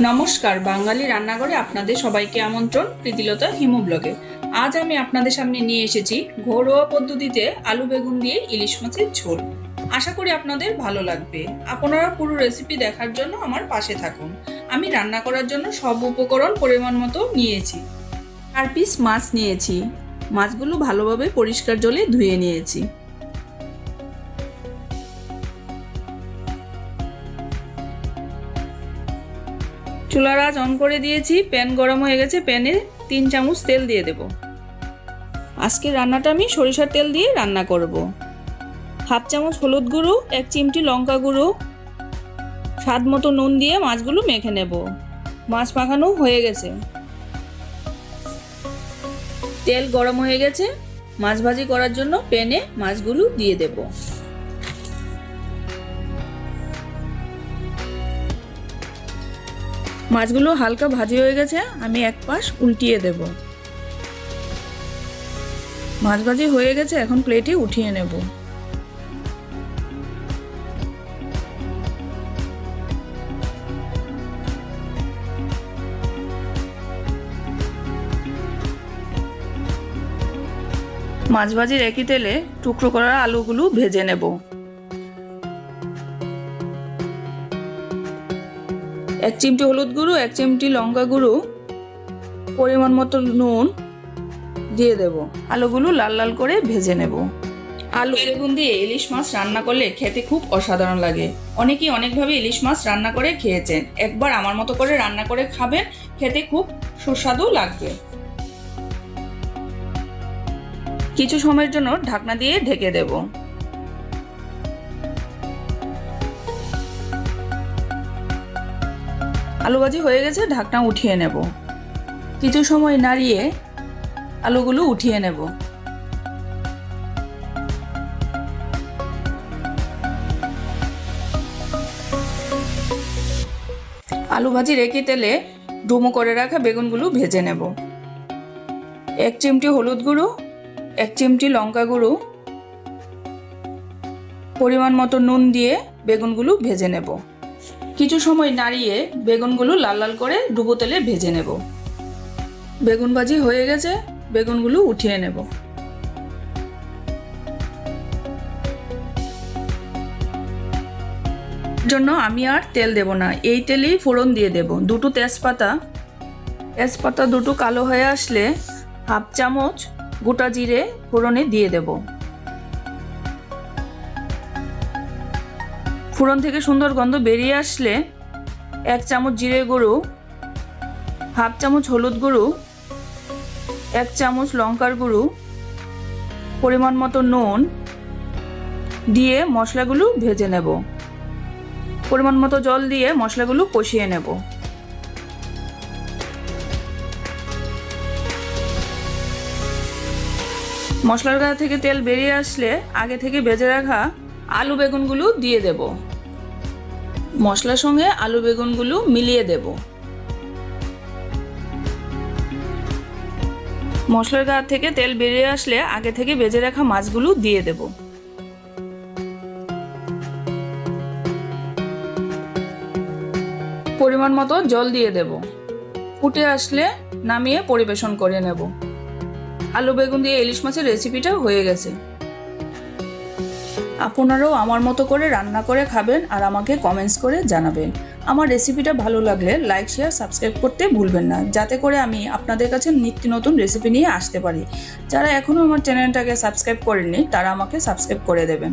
নমস্কার, বাঙালি রান্নাঘরে আপনাদের সবাইকে আমন্ত্রণ প্রীতিলতা হিমু ব্লগে আজ আমি আপনাদের সামনে নিয়ে এসেছি ঘরোয়া পদ্ধতিতে আলু বেগুন দিয়ে ইলিশ মাছের ঝোল। আশা করি আপনাদের ভালো লাগবে। আপনারা পুরো রেসিপি দেখার জন্য আমার পাশে থাকুন। আমি রান্না করার জন্য সব উপকরণ পরিমাণ মতো নিয়েছি। চার পিস মাছ নিয়েছি। মাছগুলো ভালোভাবে পরিষ্কার জলে ধুয়ে নিয়েছি। চুলার আঁচ অন করে দিয়েছি, প্যান গরম হয়ে গেছে, প্যানে তিন চামচ তেল দিয়ে দেব। আজকে রান্নাটা আমি সরিষার তেল দিয়ে রান্না করব। হাফ চামচ হলুদ গুঁড়ো, এক চিমটি লঙ্কা গুঁড়ো, স্বাদ মতো নুন দিয়ে মাছগুলো মেখে নেব। মাছ মাখানো হয়ে গেছে। তেল গরম হয়ে গেছে, মাছ ভাজি করার জন্য প্যানে মাছগুলো দিয়ে দেবো। মাছগুলো হালকা ভাজি হয়ে গেছে, আমি এক পাশ উল্টিয়ে দেব। মাছ ভাজি হয়ে গেছে, এখন প্লেটে উঠিয়ে নেব। মাছ ভাজির একই তেলে টুকরো করা আলুগুলো ভেজে নেব। এক চিমটি হলুদ গুঁড়ো, এক চিমটি লঙ্কা গুঁড়ো, পরিমাণ মতো নুন দিয়ে দেব। আলুগুলো লাল লাল করে ভেজে নেব। আলু বেগুন দিয়ে ইলিশ মাছ রান্না করলে খেতে খুব অসাধারণ লাগে। অনেকেই অনেকভাবে ইলিশ মাছ রান্না করে খেয়েছেন। একবার আমার মতো করে রান্না করে খাবেন, খেতে খুব সুস্বাদু লাগবে। কিছু সময়ের জন্য ঢাকনা দিয়ে ঢেকে দেবো। আলু ভাজি হয়ে গেছে, ঢাকনা উঠিয়ে নেব। কিছু সময় নাড়িয়ে আলুগুলো উঠিয়ে নেব। আলু ভাজি রেখে তেলে ডুমো করে রাখা বেগুনগুলো ভেজে নেব। এক চিমটি হলুদ গুঁড়ো, এক চিমটি লঙ্কা গুঁড়ো, পরিমাণ মতো নুন দিয়ে বেগুনগুলো ভেজে নেব। কিছু সময় নাড়িয়ে বেগুনগুলো লাল লাল করে ডুবো তেলে ভেজে নেব। বেগুন ভাজি হয়ে গেছে, বেগুনগুলো উঠিয়ে নেব। জন্য আমি আর তেল দেব না, এই তেলেই ফোড়ন দিয়ে দেব। দুটো তেজপাতা তেজপাতা দুটো কালো হয়ে আসলে হাফ চামচ গোটা জিরে ফোড়নে দিয়ে দেবো। ফোড়ন থেকে সুন্দর গন্ধ বেরিয়ে আসলে এক চামচ জিরে গুঁড়ো, হাফ চামচ হলুদ গুঁড়ো, এক চামচ লঙ্কার গুঁড়ো, পরিমাণ মতো নুন দিয়ে মশলাগুলো ভেজে নেব। পরিমাণ মতো জল দিয়ে মশলাগুলো কষিয়ে নেব। মশলার গায়ে থেকে তেল বেরিয়ে আসলে আগে থেকে ভেজে রাখা আলু বেগুনগুলো দিয়ে দেব। মশলার সঙ্গে আলু বেগুনগুলো মিলিয়ে দেব। মশলার গা থেকে তেল বেরিয়ে আসলে আগে থেকে বেজে রাখা মাছগুলো দিয়ে দেব। পরিমাণ মতো জল দিয়ে দেব। ফুটে আসলে নামিয়ে পরিবেশন করে নেব। আলু বেগুন দিয়ে ইলিশ মাছের রেসিপিটা হয়ে গেছে। আপনারাও আমার মতো করে রান্না করে খাবেন আর আমাকে কমেন্টস করে জানাবেন। আমার রেসিপিটা ভালো লাগলে লাইক শেয়ার সাবস্ক্রাইব করতে ভুলবেন না, যাতে করে আমি আপনাদের কাছে নিত্য নতুন রেসিপি নিয়ে আসতে পারি। যারা এখনও আমার চ্যানেলটাকে সাবস্ক্রাইব করেননি, তারা আমাকে সাবস্ক্রাইব করে দেবেন।